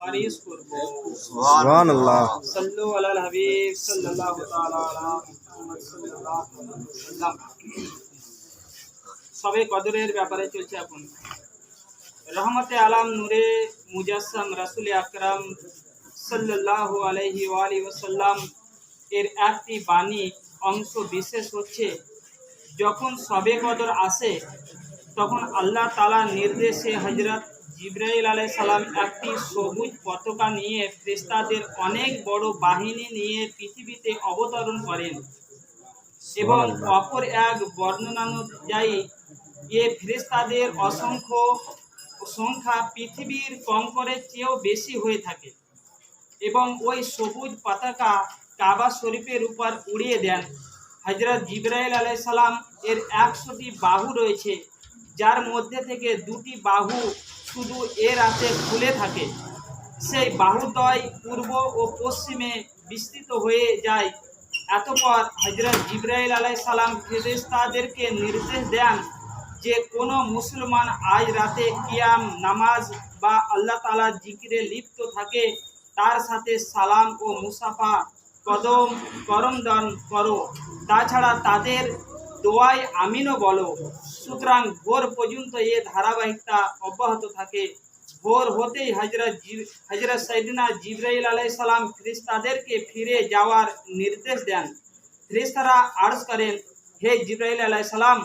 সুপারিশ করব সুবহানাল্লাহ। সাল্লু আলাল হাবিব সাল্লাল্লাহু তাআলা আলা মুহাম্মদ সাল্লাল্লাহু আলাইহি ওয়াসাল্লাম। সবে কদরের ব্যাপারে চলছে এখন। রহমতে আলাম নূরে মুজাসসাম রাসূল আকরাম সাল্লাল্লাহু আলাইহি ওয়া আলিহি ওয়াসাল্লাম এর একটি বাণী অংশ বিশেষ হচ্ছে যখন সবে কদর আসে তখন আল্লাহ তালা নির্দেশে হজরত জিব্রাইল আলাই সালাম একটি সবুজ পতাকা নিয়ে ফেরেশতাদের অনেক বড় বাহিনী নিয়ে পৃথিবীতে অবতরণ করেন এবং অপর এক বর্ণনানুযায়ী এ ফেরেশতাদের অসংখ্য সংখ্যা পৃথিবীর কঙ্করের চেয়েও বেশি হয়ে থাকে এবং ওই সবুজ পতাকা কাবা শরীফের উপর উড়িয়ে দেন। হজরত জিব্রাইল আলাই সালাম এর একশোটি বাহু রয়েছে যার মধ্যে থেকে দুটি বাহু শুধু এ রাতে খুলে থাকে। সেই বাহুদ্বয় পূর্ব ও পশ্চিমে বিস্তৃত হয়ে যায়। এতপর হজরত জিব্রাইল আলাই সালাম ফেরেশতাদেরকে নির্দেশ দেন যে, কোনো মুসলমান আজ রাতে কিয়াম নামাজ বা আল্লাহ তালার জিকিরে লিপ্ত থাকে, তার সাথে সালাম ও মুসাফা, কদম, করমদন করো। তাছাড়া তাদের দোয়াই আমিনও বলো, সুতরাং ভোর পর্যন্ত এ ধারাবাহিকতা অব্যাহত থাকে। ভোর হতেই হজরত হজরত সৈদিনা জিব্রাইল আলাই সালাম ফিরিস্তাদেরকে ফিরে যাওয়ার নির্দেশ দেন। ফিরিস্তারা আর্জ করেন, হে জিব্রাইল আলাই সালাম,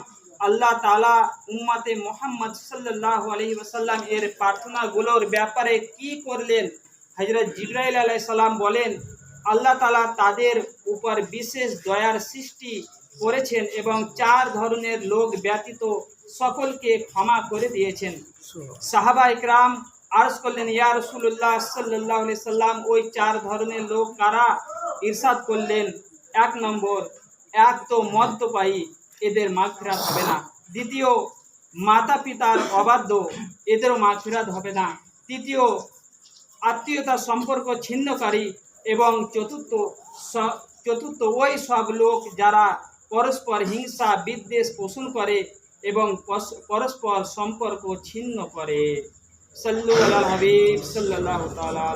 আল্লাহ তালা উম্মাতে মোহাম্মদ সাল্লাহ আলহি ওসাল্লাম এর প্রার্থনাগুলোর ব্যাপারে কি করলেন? হজরত জিব্রাইল আলাই সালাম বলেন, আল্লাহ তালা তাদের উপর বিশেষ দয়ার সৃষ্টি করেছেন এবং চার ধরনের লোক ব্যতীত সকলকে ক্ষমা করে দিয়েছেন। সাহাবা ইকরাম আরজ করলেন, ইয়া রসুল্লাহ সাল্লাহ সাল্লাম, ওই চার ধরনের লোক কারা? ইরশাদ করলেন, এক নম্বর, এক তো মদ্যপায়ী, এদের মাগফিরাত হবে না। দ্বিতীয় মাতা পিতার অবাধ্য, এদেরও মাগফিরাত হবে না। তৃতীয় আত্মীয়তার সম্পর্ক ছিন্নকারী এবং চতুর্থ চতুর্থ ওই সব লোক যারা পরস্পর হিংসা, বিদ্বেষ পোষণ করে এবং পরস্পর সম্পর্ক ছিন্ন করে। সাল্লু আল হাবিব সাল্লাহ তালা